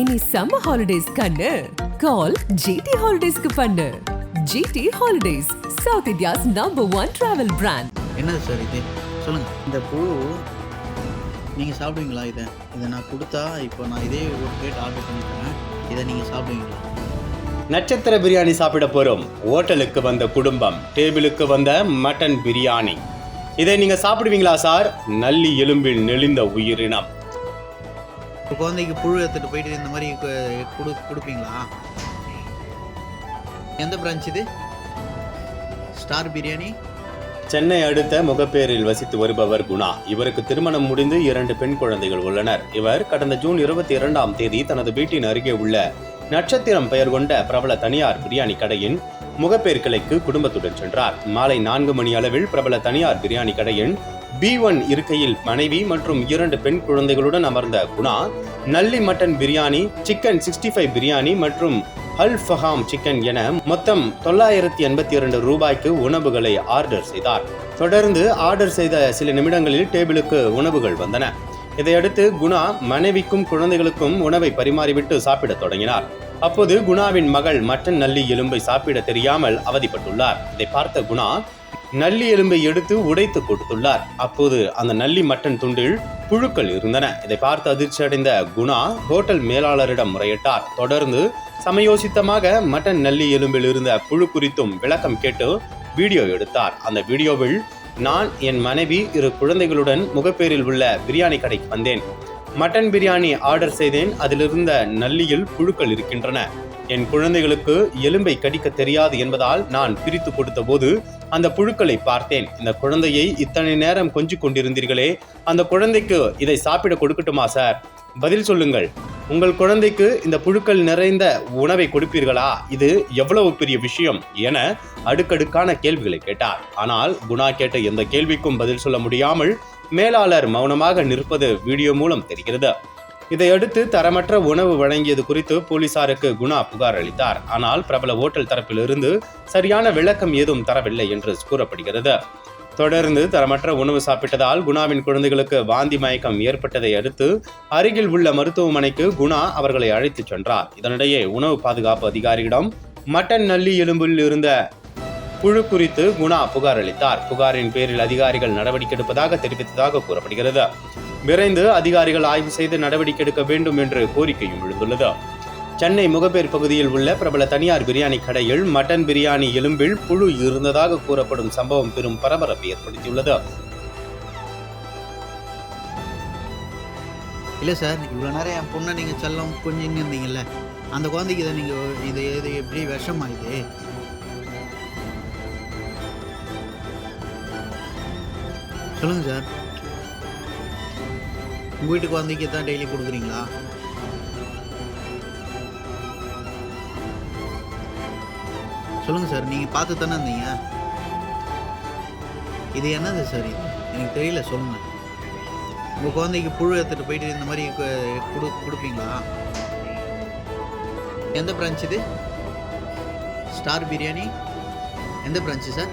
இனி summer holidays கண்ணு. கால் GT ஹாலிடேஸ்க்கு பண்ணு. GT holidays south India's number one travel brand என்னது சார் இது? சொல்லுங்கள் இந்த புழு நீங்கள் சாப்பிடுவீங்களா இதை? இதை நான் கொடுத்தா இப்போ நான் இதே ஒரு பிளேட் ஆர்டர் பண்ணிக்கிறேன். இதை நீங்கள் சாப்பிடுவீங்களா? நட்சத்திர பிரியாணி சாப்பிட போறோம். ஹோட்டலுக்கு வந்த குடும்பம் டேபிளுக்கு வந்த மட்டன் பிரியாணி. இதை நீங்க சாப்பிடுவீங்களா சார் நல்லி எலும்பில் நெளிந்த உயிரினம். இப்போ குழந்தைக்கு புழு எடுத்துகிட்டு போயிட்டு இந்த மாதிரி கொடு கொடுப்பீங்களா? எந்த பிரான்ச் இது? ஸ்டார் பிரியாணி சென்னை அடுத்த முகப்பேரில் வசித்து வருபவர் குணா. இவருக்கு திருமணம் முடிந்து இரண்டு பெண் குழந்தைகள் உள்ளனர். இவர் கடந்த ஜூன் இருபத்தி இரண்டாம் தேதி தனது வீட்டின் அருகே உள்ள நட்சத்திரம் பெயர் கொண்ட பிரபல தனியார் பிரியாணி கடையின் முகப்பேர் கிளைக்கு குடும்பத்துடன் சென்றார். மாலை நான்கு மணி அளவில் பிரபல தனியார் பிரியாணி கடையின் பி ஒன் இருக்கையில் மனைவி மற்றும் இரண்டு பெண் குழந்தைகளுடன் அமர்ந்த Guna Nalli mutton biryani chicken sixty five biryani மற்றும் அல் ஃபஹாம் சிக்கன் என மொத்தம் தொள்ளாயிரத்தி எண்பத்தி இரண்டு ரூபாய்க்கு உணவுகளை ஆர்டர் செய்தார். தொடர்ந்து ஆர்டர் செய்த சில நிமிடங்களில் டேபிளுக்கு உணவுகள் வந்தன. இதையடுத்து குணா மனைவிக்கும் குழந்தைகளுக்கும் உணவை பரிமாறிவிட்டு சாப்பிடத் தொடங்கினார். அப்போது குணாவின் மகள் மட்டன் நல்லி எலும்பை சாப்பிட தெரியாமல் அவதிப்பட்டுள்ளார். இதை பார்த்த குணா நல்லி எலும்பை எடுத்து உடைத்து கொடுத்துள்ளார். அப்போது அந்த நல்லி மட்டன் துண்டில் புழுக்கள் இருந்தன. இதை பார்த்து அதிர்ச்சி அடைந்த குணா ஹோட்டல் மேலாளரிடம் முறையிட்டார். தொடர்ந்து சமயோசித்தமாக மட்டன் நல்லி எலும்பில் இருந்த புழு குறித்தும் விளக்கம் கேட்டு வீடியோ எடுத்தார். அந்த வீடியோவில் நான் என் மனைவி இரு குழந்தைகளுடன் முகப்பேரில் உள்ள பிரியாணி கடைக்கு வந்தேன். மட்டன் பிரியாணி ஆர்டர் செய்தேன். அதிலிருந்த நல்லியில் புழுக்கள் இருக்கின்றன. என் குழந்தைகளுக்கு எலும்பை கடிக்க தெரியாது என்பதால் நான் பிரித்து கொடுத்த போது அந்த புழுக்களை பார்த்தேன். இந்த குழந்தையை இத்தனை நேரம் கொஞ்சிக் கொண்டிருந்தீர்களே. அந்த குழந்தைக்கு இதை சாப்பிட கொடுக்கட்டுமா சார்? பதில் சொல்லுங்கள். உங்கள் குழந்தைக்கு இந்த புழுக்கள் நிறைந்த உணவை கொடுப்பீர்களா? இது எவ்வளவு பெரிய விஷயம் என அடுக்கடுக்கான கேள்விகளை கேட்டார். ஆனால் குணா கேட்ட எந்த கேள்விக்கும் பதில் சொல்ல முடியாமல் மேலாளர் மௌனமாக நிற்பது வீடியோ மூலம் தெரிகிறது. இதையடுத்து தரமற்ற உணவு வழங்கியது குறித்து போலீசாருக்கு குணா புகார் அளித்தார். ஆனால் பிரபல ஓட்டல் தரப்பிலிருந்து சரியான விளக்கம் ஏதும் தரவில்லை என்று கூறப்படுகிறது. தொடர்ந்து தரமற்ற உணவு சாப்பிட்டதால் குணாவின் குழந்தைகளுக்கு வாந்தி மயக்கம் ஏற்பட்டதை அடுத்து அருகில் உள்ள மருத்துவமனைக்கு குணா அவர்களை அழைத்துச் சென்றார். இதனிடையே உணவு பாதுகாப்பு அதிகாரியிடம் மட்டன் நல்லி எலும்பில் இருந்த புழு குறித்து குணா புகார் அளித்தார். புகாரின் பேரில் அதிகாரிகள் நடவடிக்கை எடுப்பதாக தெரிவித்ததாக கூறப்படுகிறது. விரைந்து அதிகாரிகள் ஆய்வு செய்து நடவடிக்கை எடுக்க வேண்டும் என்று கோரிக்கையும் எழுந்துள்ளது சென்னை முகப்பேர் பகுதியில் உள்ள பிரபல தனியார் பிரியாணி கடையில் மட்டன் பிரியாணி எலும்பில் புழு இருந்ததாக கூறப்படும் சம்பவம் பெரும் பரபரப்பை ஏற்படுத்தியுள்ளது. இல்லை சார் இவ்வளோ நேரம் என் பொண்ணை நீங்கள் செல்லம் கொஞ்சம் இருந்தீங்கல்ல? அந்த குழந்தைக்கு இதை நீங்கள் இது இது எப்படி விஷமா இது சொல்லுங்கள் சார். உங்கள் வீட்டு குழந்தைக்கு தான் டெய்லி கொடுக்குறீங்களா? சொல்லுங்கள் சார் நீங்கள் பார்த்து தானே இருந்தீங்க? இது என்னது சார் இது? எனக்கு தெரியல சொல்லுங்கள் உங்கள் குழந்தைக்கு புழு எடுத்துகிட்டு போயிட்டு இந்த மாதிரி கு- கொடு கொடுப்பீங்களா? எந்த பிரான்ச் இது? ஸ்டார் பிரியாணி எந்த பிரான்ச்சு சார்?